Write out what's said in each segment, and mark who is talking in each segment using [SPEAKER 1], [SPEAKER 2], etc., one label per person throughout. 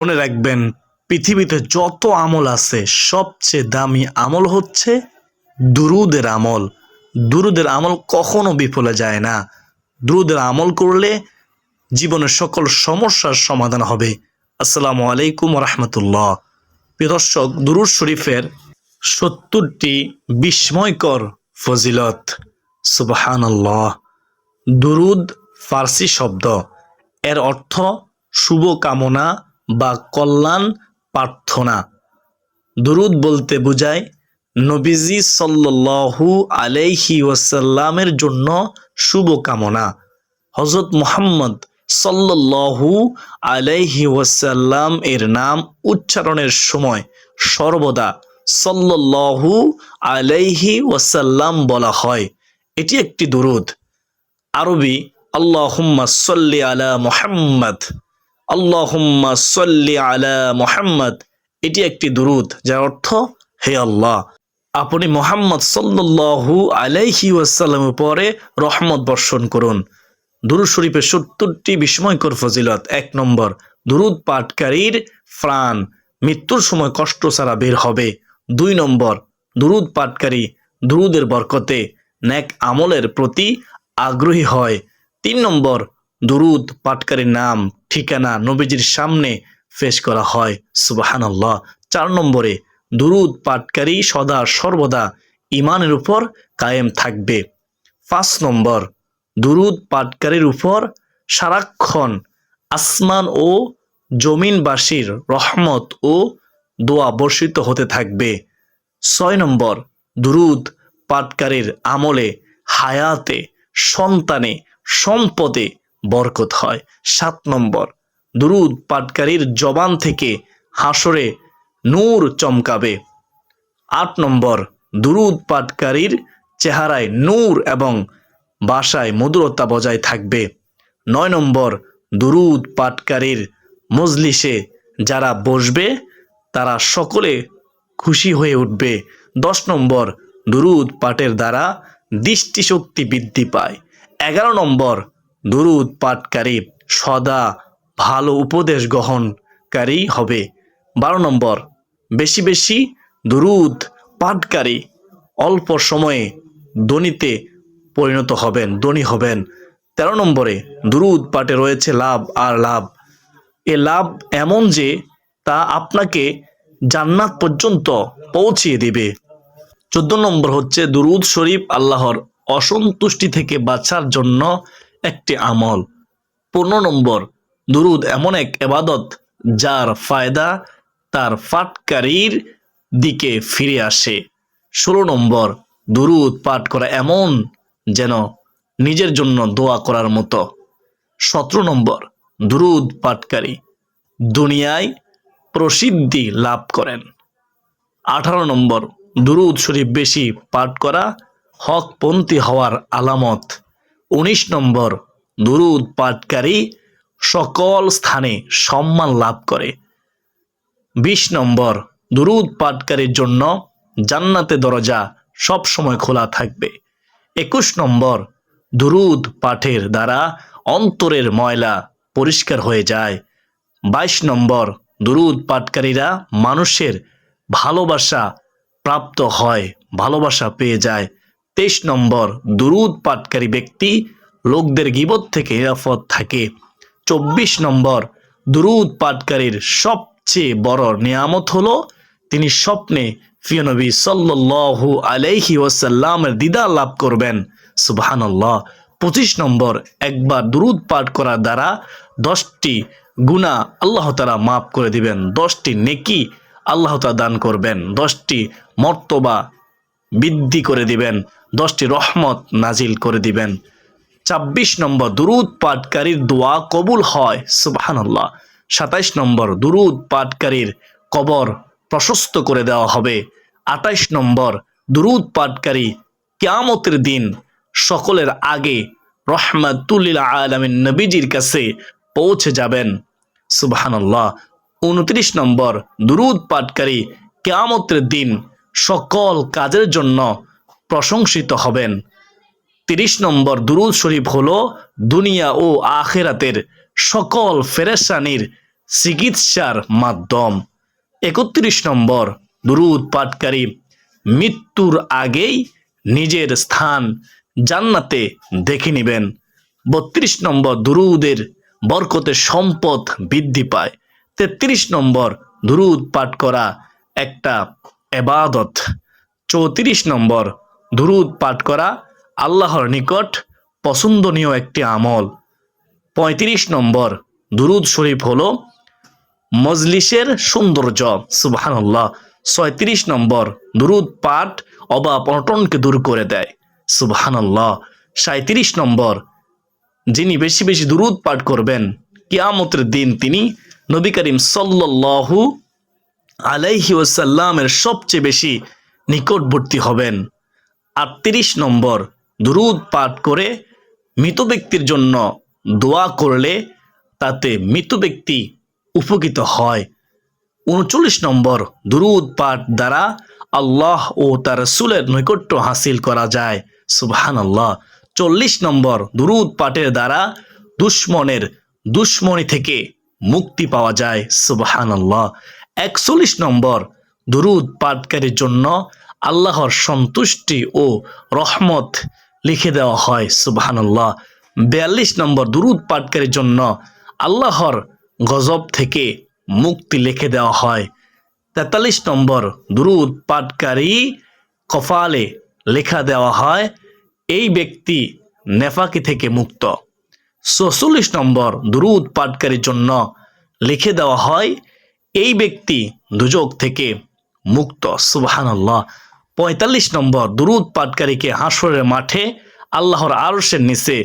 [SPEAKER 1] মনে রাখবেন, পৃথিবীতে যত আমল আছে, সবচেয়ে দামি আমল হচ্ছে দুরুদের আমল। দুরুদের আমল কখনো বিফলে যায় না। দুরুদের আমল করলে জীবনের সকল সমস্যার সমাধান হবে। আসসালামু আলাইকুম রহমতুল্লাহ প্রিয় দর্শক, দুরুদ শরীফের সত্তরটি বিস্ময়কর ফজিলত। সুবাহান দুরুদ ফার্সি শব্দ। এর অর্থ শুভ কামনা বা কল্যাণ প্রার্থনা। দুরুদ বলতে বোঝায়, নবীজি সাল্লাল্লাহু আলাইহি ওয়াসাল্লামের জন্য শুভ কামনা হজরত মুহাম্মদ সাল্লাল্লাহু আলাইহি ওয়াসাল্লাম এর নাম উচ্চারণের সময় সর্বদা সাল্লাল্লাহু আলাইহি ওয়াসাল্লাম বলা হয়। এটি একটি দুরুদ। আরবি, আল্লাহুম্মা সাল্লি আলা মুহাম্মদ। আল্লাহুম্মা সাল্লি আলা মুহাম্মদ। এটি একটি দুরুদ, যার অর্থ, হে আল্লাহ, আপনি মোহাম্মদ সাল্লাল্লাহু আলাইহি ওয়াসাল্লাম উপরে রহমত বর্ষণ করুন। দুরুদ শরীফের সত্তরটি বিস্ময়কর ফজিলত। এক নম্বর, দুরুদ পাঠকারীর প্রাণ। মৃত্যুর সময় কষ্ট ছাড়া বের হবে। দুই নম্বর, দুরুদ পাঠকারী দুরুদের বরকতে ন্যাক আমলের প্রতি আগ্রহী হয়। তিন নম্বর দুরুদ পাটকারীর নাম, ঠিকানা নবীজির সামনে পেশ করা হয়। সুবাহান আল্লাহ চার নম্বরে, দুরুদ পাটকারী সদা সর্বদা ইমানের উপর কায়েম থাকবে। পাঁচ নম্বর, দুরুদ পাটকারীর উপর সারাক্ষণ আসমান ও জমিনবাসীর রহমত ও দোয়া বর্ষিত হতে থাকবে। ছয় নম্বর, দুরুদ পাটকারীর আমলে হায়াতে, সন্তানে, সম্পদে বরকত হয়। সাত নম্বর, দুরুদ পাটকারীর জবান থেকে হাসরে নূর চমকাবে। আট নম্বর, দুরুদ পাটকারীর চেহারায় নূর এবং বাসায় মধুরতা বজায় থাকবে। নয় নম্বর, দুরুদ পাটকারীর মজলিসে যারা বসবে, তারা সকলে খুশি হয়ে উঠবে। দশ নম্বর, দুরুদ পাঠের দ্বারা দৃষ্টিশক্তি বৃদ্ধি পায়। এগারো নম্বর দুরুদ পাঠকারী সদা ভালো উপদেশ গ্রহণকারী হবে। বারো নম্বর, বেশি বেশি দুরুদ পাঠকারী অল্প সময়ে দনিতে পরিণত হবেন ধনী হবেন। তেরো নম্বরে, দুরুদ পাঠে রয়েছে লাভ আর লাভ। এ লাভ এমন যে তা আপনাকে জান্নাত পর্যন্ত পৌঁছিয়ে দিবে। চোদ্দ নম্বর হচ্ছে দুরুদ শরীফ আল্লাহর অসন্তুষ্টি থেকে বাঁচার জন্য একটি আমল। পনেরো নম্বর, দুরুদ এমন এক এবাদত যার ফায়দা তার ফাটকারীর দিকে ফিরে আসে। ষোলো নম্বর, দুরুদ পাঠ করা এমন যেন নিজের জন্য দোয়া করার মতো। সতেরো নম্বর, দুরুদ পাঠকারী দুনিয়ায় প্রসিদ্ধি লাভ করেন। আঠারো নম্বর, দুরুদ শরীফ বেশি পাঠ করা হকপন্থী হওয়ার আলামত। উনিশ নম্বর দুরুদ পাঠকারী সকল স্থানে সম্মান লাভ করে। বিশ নম্বর দুরুদ পাঠকারীর জন্য জান্নাতে দরজা সব সময় খোলা থাকবে। একুশ নম্বর দুরুদ পাঠের দ্বারা অন্তরের ময়লা পরিষ্কার হয়ে যায়। বাইশ নম্বর দুরুদ পাঠকারীরা মানুষের ভালোবাসা প্রাপ্ত হয়, ভালোবাসা পেয়ে যায়। তেইশ নম্বর দুরুদ পাঠকারী ব্যক্তি লোকদের গিবত থেকে নিরাপদ থাকে। চব্বিশ নম্বর দুরুদ পাঠকারীর সবচেয়ে বড় নিয়ামত হলো, তিনি স্বপ্নে ফিয়নবী সাল্লাল্লাহু আলাইহি ওয়াসাল্লামের দিদার লাভ করবেন। সুবহানাল্লাহ। পঁচিশ নম্বর, একবার দুরুদ পাঠ করার দ্বারা দশটি গুণা আল্লাহ তারা মাফ করে দিবেন। দশটি নেকি আল্লাহ তাআলা দান করবেন। দশটি মর্তবা বৃদ্ধি করে দিবেন। দশটি রহমত নাজিল করে দিবেন। ছাব্বিশ নম্বর, দুরুদ পাঠকারীর দোয়া কবুল হয়, সুবহানাল্লাহ। সাতাইশ নম্বর, দুরুদ পাঠকারীর কবর প্রশস্ত করে দেওয়া হবে। আঠাইশ নম্বর, দুরুদ পাঠকারী কেয়ামতের দিন সকলের আগে রহমাতুল্লিল আলমিন নবীজির কাছে পৌঁছে যাবেন, সুবহানাল্লাহ। উনত্রিশ নম্বর, দুরুদ পাঠকারী কেয়ামতের দিন সকল কাজের জন্য প্রশংসিত হবেন। তিরিশ নম্বর দুরুদ শরীফ হল দুনিয়া ও আখেরাতের সকল ফেরেশানির চিকিৎসার মাধ্যম। একত্রিশ নম্বর দুরুদ পাঠকারী, মৃত্যুর আগেই নিজের স্থান জান্নাতে দেখে নেবেন। বত্রিশ নম্বর দুরুদের বরকতে সম্পদ বৃদ্ধি পায়। তেত্রিশ নম্বর দুরুদ পাঠ করা একটা এবাদত। চৌত্রিশ নম্বর দুরুদ পাঠ করা আল্লাহর নিকট পছন্দনীয় একটি আমল। পঁয়ত্রিশ নম্বর, দুরুদ শরীফ হলো মজলিসের সৌন্দর্য। সুবহানাল্লাহ। ছয়ত্রিশ নম্বর, দুরুদ পাঠ অভাব অনটনকে দূর করে দেয়। সুবহানাল্লাহ। সাঁত্রিশ নম্বর, যিনি বেশি বেশি দুরুদ পাঠ করবেন, কিয়ামতের দিন তিনি নবী করিম সাল্লাল্লাহু আলাইহি ওয়াসাল্লামের সবচেয়ে বেশি নিকটবর্তী হবেন। আটত্রিশ নম্বর দুরুদ পাঠ করে মৃত ব্যক্তির জন্য দোয়া করলে তাতে মৃত ব্যক্তি উপকৃত হয়। উনচল্লিশ নম্বর দুরুদ পাঠ দ্বারা আল্লাহ ও তার রসুলের নৈকট্য হাসিল করা যায়। সুবহান আল্লাহ চল্লিশ নম্বর দুরুদ পাঠের দ্বারা দুশ্মনের দুশ্মনী থেকে মুক্তি পাওয়া যায়। সুবহান আল্লাহ একচল্লিশ নম্বর দুরুদ পাঠকারীর জন্য আল্লাহর সন্তুষ্টি ও রহমত লিখে দেওয়া হয় সুবহান আল্লাহ বিয়াল্লিশ নম্বর দুরুদ পাঠকারীর জন্য আল্লাহর গজব থেকে মুক্তি লিখে দেওয়া হয়। তেতাল্লিশ নম্বর দুরুদ পাঠকারী কফালে লেখা দেওয়া হয়, এই ব্যক্তি নেফাকি থেকে মুক্ত। চৌচল্লিশ নম্বর দুরুদ পাঠকারীর জন্য লিখে দেওয়া হয়, এই ব্যক্তি দুজক থেকে মুক্ত। সুবহানাল্লাহ। পঁয়তাল্লিশ নম্বর দুরুদ পাঠকারীকে হাসরের মাঠে আল্লাহর আরশের নিচে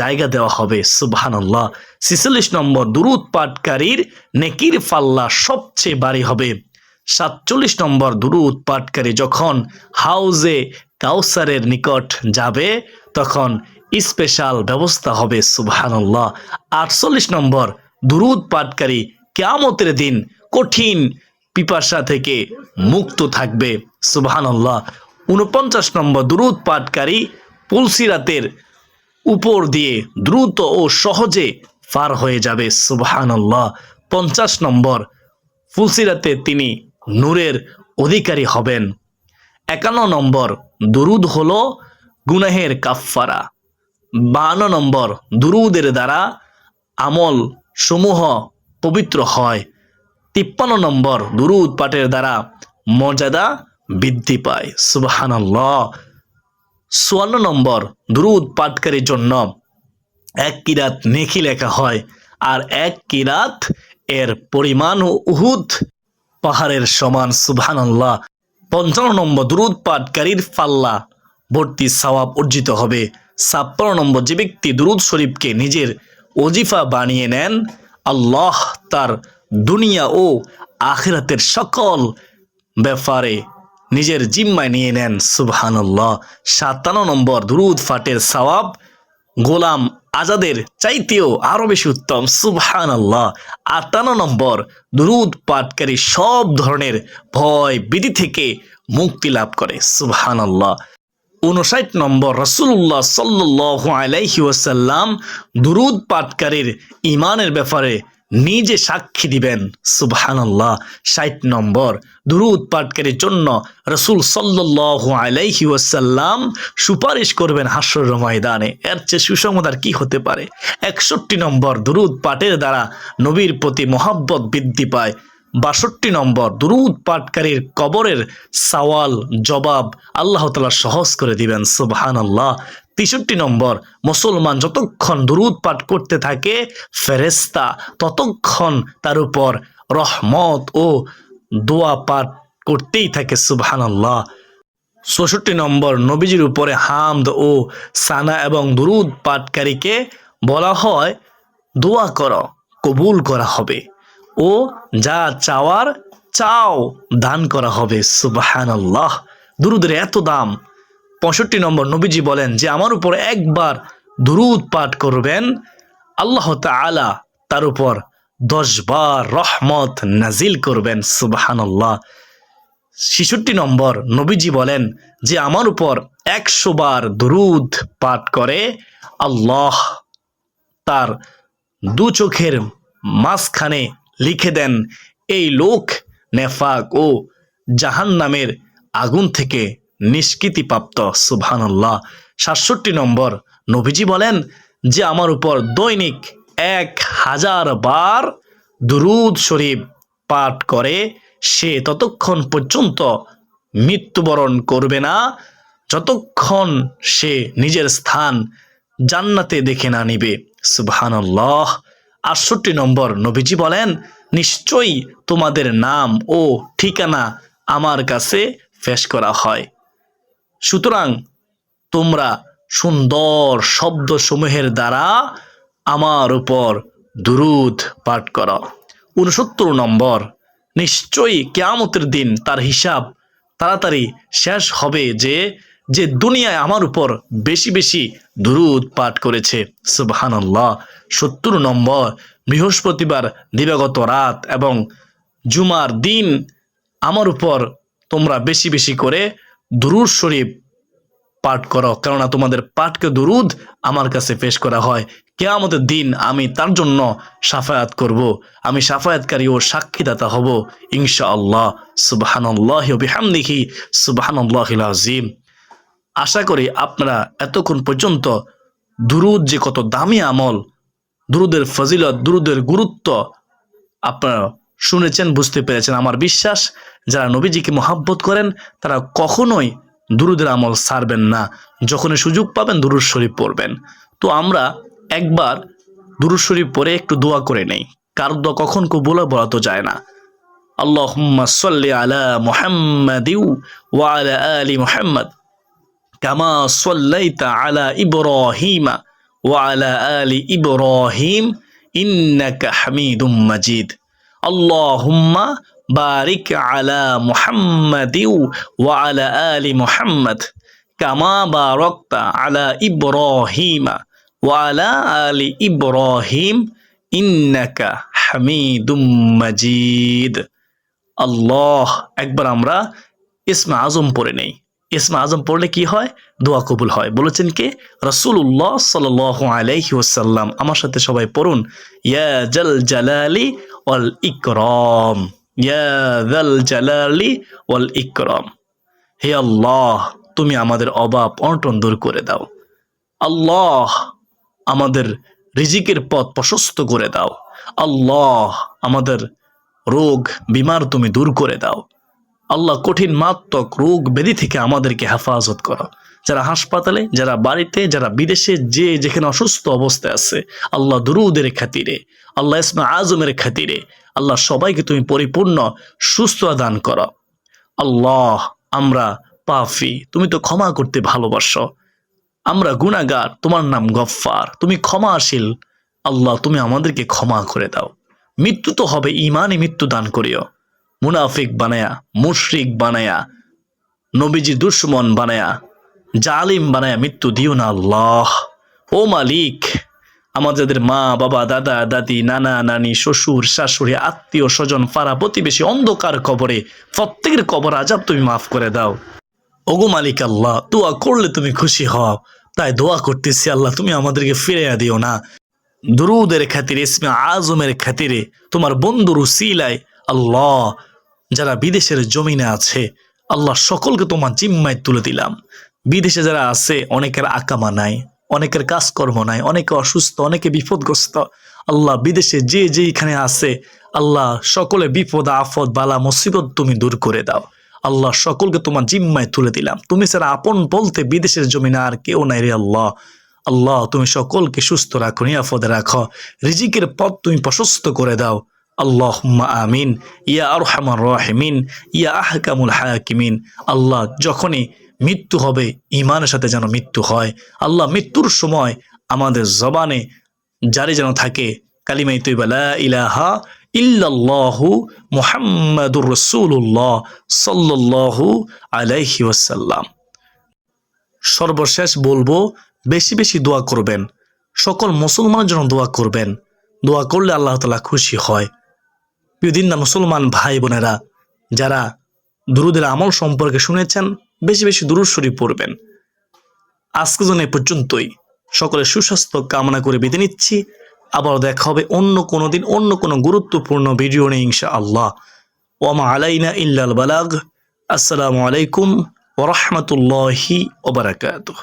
[SPEAKER 1] জায়গা দেওয়া হবে, সুবহানাল্লাহ। ছিচল্লিশ নম্বর দুরুদ পাঠকারীর নেকির পাল্লা সবচেয়ে বাড়ি হবে। সাতচল্লিশ নম্বর দুরুদ পাঠকারী যখন হাউজে কাউসারের নিকট যাবে, তখন স্পেশাল ব্যবস্থা হবে, সুবহানাল্লাহ। আটচল্লিশ নম্বর দুরুদ পাঠকারী কেয়ামতের দিন কঠিন পিপাসা থেকে মুক্ত থাকবে। সুবহানাল্লাহ। উনপঞ্চাশ নম্বর দুরুদ পাঠকারী পুলসিরাতের উপর দিয়ে দ্রুত ও সহজে পার হয়ে যাবে। সুবহানাল্লাহ। পঞ্চাশ নম্বর ফুলসিরাতে তিনি নূরের অধিকারী হবেন। একান্ন নম্বর দুরুদ হল গুনাহের কাফফারা। বান্ন নম্বর দুরুদের দ্বারা আমল সমূহ পবিত্র হয়। তিপ্পান্ন নম্বর দুরুদ পাঠের দ্বারা মর্যাদা বৃদ্ধি পায়। চুয়ান্ন নম্বর দুরুদ পাঠকারীর জন্য এক কিরাত নেকি লেখা হয় আর এক কিরাত এর পরিমাণ উহুদ পাহাড়ের সমান। সুবহানাল্লাহ। পঞ্চান্ন নম্বর দুরুদ পাঠকারীর পাল্লা ভর্তি সওয়াব অর্জিত হবে। ছাপ্পান্ন নম্বর যে ব্যক্তি দুরুদ শরীফকে নিজের অজিফা বানিয়ে নেন, আল্লাহ তার দুনিয়া ও আখিরাতের সকল ব্যাপারে নিজের জিম্মায় নিয়ে নেন। সুবহানাল্লাহ। সাতান্ন নম্বর দুরুদ ফাটের সওয়াব, গোলাম আজাদের চাইতেও আরও বেশি উত্তম। সুবহান আল্লাহ আটান্ন নম্বর দুরুদ পাঠকারী সব ধরনের ভয় বিধি থেকে মুক্তি লাভ করে। সুবহান আল্লাহ উনষাট নম্বর রসুল্লাহ সাল্লাহ আলাইহি ওয়াসাল্লাম দুরুদ পাঠকারীর ইমানের ব্যাপারে নিজে সাক্ষী দিবেন। সুবহানাল্লাহ। ষাট নম্বর। দুরুদ পাঠকারীর জন্য রসুল সাল্লাহ আলাইহি ওয়াসাল্লাম সুপারিশ করবেন হাস্যর ময়দানে। এর চেয়ে সুসংবাদ কি হতে পারে? একষট্টি নম্বর। দুরুদ পাঠের দ্বারা নবীর প্রতি মহাব্বত বৃদ্ধি পায়। বাষট্টি নম্বর। দুরুদ পাঠকারীর কবরের সওয়াল, জবাব আল্লাহ তালা সহজ করে দিবেন। সুবহান আল্লাহ তেষট্টি নম্বর, মুসলমান যতক্ষণ দুরুদ পাঠ করতে থাকে ফেরেস্তা ততক্ষণ তার উপর রহমত ও দোয়া পাঠ করতেই থাকে সুবহান আল্লাহ চৌষট্টি নম্বর, নবীজির উপরে হামদ ও সানা এবং দুরুদ পাঠকারীকে বলা হয়, দোয়া কর, কবুল করা হবে ও যা চাওয়ার চাও দান করা হবে আল্লাহ দুরুদের এত দাম পঁয়ষট্টি নম্বর নবীজি বলেন যে, আমার উপর একবার দুরুদ পাঠ করবেন, আল্লাহ তালা তার উপর দশ বার রহমত নাজিল করবেন। সুবাহান আল্লাহ ছেষট্টি নম্বর নবীজি বলেন যে, আমার উপর একশো বার দুরুদ পাঠ করে আল্লাহ তার দু চোখের মাঝখানে লিখে দেন, এই লোক নেফাক ও জাহান্নামের আগুন থেকে নিষ্কৃতিপ্রাপ্ত, সুবহানাল্লাহ। সাতষট্টি নম্বর, নবীজি বলেন যে আমার উপর দৈনিক এক হাজার বার দুরুদ শরীফ পাঠ করে, সে ততক্ষণ পর্যন্ত মৃত্যুবরণ করবে না। যতক্ষণ সে নিজের স্থান জান্নাতে দেখে না নিবে। সুবহানাল্লাহ। আটষট্টি নম্বর, নবীজি বলেন, নিশ্চয়ই তোমাদের নাম ও ঠিকানা আমার কাছে ফেস করা হয়। সুতরাং তোমরা সুন্দর শব্দসমূহের দ্বারা আমার উপর দুরুদ পাঠ করো। উনসত্তর নম্বর, নিশ্চয়ই কেয়ামতের দিন তার হিসাব তাড়াতাড়ি শেষ হবে যে যে দুনিয়ায় আমার উপর বেশি বেশি দুরুদ পাঠ করেছে। সুবহানাল্লাহ। সত্তর নম্বর, বৃহস্পতিবার দিবাগত রাত এবং জুমার দিন আমার উপর তোমরা বেশি বেশি করে দুরুদ শরীফ পাঠ করো, কেননা তোমাদের পাঠকে দুরুদ আমার কাছে পেশ করা হয়। কেয়ামতের দিন আমি তার জন্য সাফায়াত করব। আমি সাফায়াতকারী ও সাক্ষীদাতা হব ইনশা আল্লাহ সুবাহান্লাহ বিহামদিহি সুবাহান্লাহ আজিম আশা করি আপনারা এতক্ষণ পর্যন্ত দুরুদ যে কত দামি আমল, দুরুদের ফজিলত, দুরুদের গুরুত্ব আপনারা শুনেছেন, বুঝতে পেরেছেন। আমার বিশ্বাস, যারা নবীজিকে মহাব্বত করেন, তারা কখনোই দুরুদের আমল ছাড়বেন না। যখনই সুযোগ পাবেন, দুরুদ শরীফ পড়বেন। তো আমরা একবার দুরুদ শরীফ পড়ে একটু দোয়া করে নেই। কার দোয়া কখন কবুলা বলা তো যায় না। আল্লাহুম্মা সাল্লি আলা মুহাম্মাদিউ ওয়া আলা আলি মুহাম্মদ, কামা সাল্লাইতা আলা ইব্রাহিমা ওয়া আলা আলি ইব্রাহিম, ইন্নাকা হামিদুম মাজিদ। আল্লাহুম্মা বারিক আলা মুহাম্মাদিউ ওয়া আলা আলি মুহাম্মদ কামা বারাকতা আলা ইব্রাহিমা ওয়া আলা আলি ইব্রাহিম ইন্নাকা হামিদুম মাজিদ। আল্লাহ, একবার আমরা ইসমা আজম পড়ে নেই। ইসমা আজম পড়লে কি হয়? দোয়া কবুল হয়। বলেছেন কে? রসুল্লাহ সাল আলাইহি ওসাল্লাম আমার সাথে সবাই পড়ুন। ইয়া জল জালালি ওয়াল ইকরম জল জালালি ওয়াল ইকরম হে আল্লাহ, তুমি আমাদের অভাব অনটন দূর করে দাও। আল্লাহ, আমাদের রিজিকের পথ প্রশস্ত করে দাও। আল্লাহ, আমাদের রোগ, বিমার তুমি দূর করে দাও। আল্লাহ, কঠিন মারাত্মক রোগ ব্যাধি থেকে আমাদেরকে হেফাজত করো। যারা হাসপাতালে, যারা বাড়িতে, যারা বিদেশে যে যেখানে অসুস্থ অবস্থায় আছে, আল্লাহ দুরুদের খাতিরে, আল্লাহ ইসমা আজমের খাতিরে, আল্লাহ সবাইকে তুমি পরিপূর্ণ সুস্থতা দান করো। আল্লাহ, আমরা পাফি, তুমি তো ক্ষমা করতে ভালোবাসো। আমরা গুনাগার তোমার নাম গফফার, তুমি ক্ষমাশীল। আল্লাহ, তুমি আমাদেরকে ক্ষমা করে দাও। মৃত্যু তো হবে, ইমানই মৃত্যু দান করিও। মুনাফিক বানায়া, মুশরিক বানায়া, নবীজি দুশ্মন বানায়া জালিম বানায়া মৃত্যু দিও না আল্লাহ। ও মালিক আমাদের মা, বাবা, দাদা, দাদি, নানা, নানি, শ্বশুর, শাশুড়ি, আত্মীয়, স্বজন, পাড়া, প্রতিবেশী, অন্ধকার কবরে, প্রত্যেকের কবর আজাব তুমি মাফ করে দাও। ওগো মালিক আল্লাহ, দোয়া করলে তুমি খুশি হও। তাই দোয়া করতেছি আল্লাহ, তুমি আমাদেরকে ফিরে দিও না। দুরুদের খাতিরে, ইসমে আজমের খাতিরে, তোমার বন্ধুর উসিলায় আল্লাহ, যারা বিদেশের জমিনে আছে, আল্লাহ সকলকে তোমার জিম্মায় তুলে দিলাম। বিদেশে যারা আছে, অনেকের আকামা নাই, অনেকের কাজকর্ম নাই, অনেকে অসুস্থ, অনেকে বিপদগ্রস্ত, আল্লাহ বিদেশে যে যেইখানে আছে, আল্লাহ সকলে বিপদ আফদ বালা, মুসিবত তুমি দূর করে দাও। আল্লাহ সকলকে তোমার জিম্মায় তুলে দিলাম। তুমি ছাড়া আপন বলতে বিদেশের জমিনে আর কেউ নাই রে আল্লাহ। আল্লাহ, তুমি সকলকে সুস্থ রাখো, নিরাপদে রাখো। রিজিকের পথ তুমি প্রশস্ত করে দাও। আল্লাহ আমিন। ইয়া আর রাহিমিন। ইয়া আহকামুল হাকিমিন। আল্লাহ, যখনই মৃত্যু হবে ইমানের সাথে যেন মৃত্যু হয়। আল্লাহ মৃত্যুর সময় আমাদের জবানে জারি যেন থাকে কালিমাই তৈবালা ইলাহা ইল্লাল্লাহু মুহাম্মাদুর রসুল্লাহ সাল্লাল্লাহু আলাইহি সর্বশেষ বলব, বেশি বেশি দোয়া করবেন। সকল মুসলমানের জন্য দোয়া করবেন। দোয়া করলে আল্লাহ তালা খুশি হয়। প্রিয়দিন না মুসলমান ভাই বোনেরা যারা দুরুদের আমল সম্পর্কে শুনেছেন বেশি বেশি দুরুদ শরীফ পড়বেন। আজকে জন্য এ পর্যন্তই। সকলের সুস্বাস্থ্য কামনা করে বেঁধে নিচ্ছি। আবার দেখা হবে অন্য কোনো দিন, অন্য কোনো গুরুত্বপূর্ণ ভিডিও নিয়ে ইনশা আল্লাহ ওমা আলাইনা ইল্লাল বালাগ। আসসালামু আলাইকুম ওরহমতুল্লাহি ওবরাকাতুহ